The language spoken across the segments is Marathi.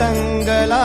दंगला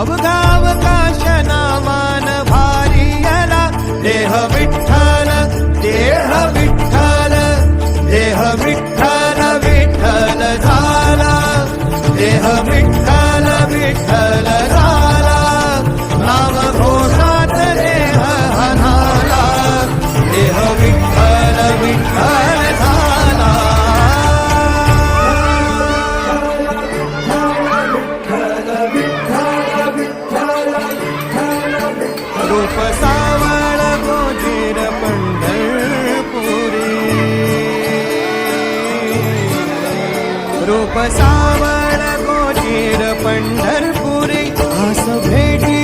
अवघाव काशना मान भारियला देह विठ्ठल देह विठ्ठल देह विठ्ठल विठ्ठल झाला देह रूप सावळ गोजेर पंढरपुरी. रूप सावळ गोजेर पंढरपुरी आस भेटी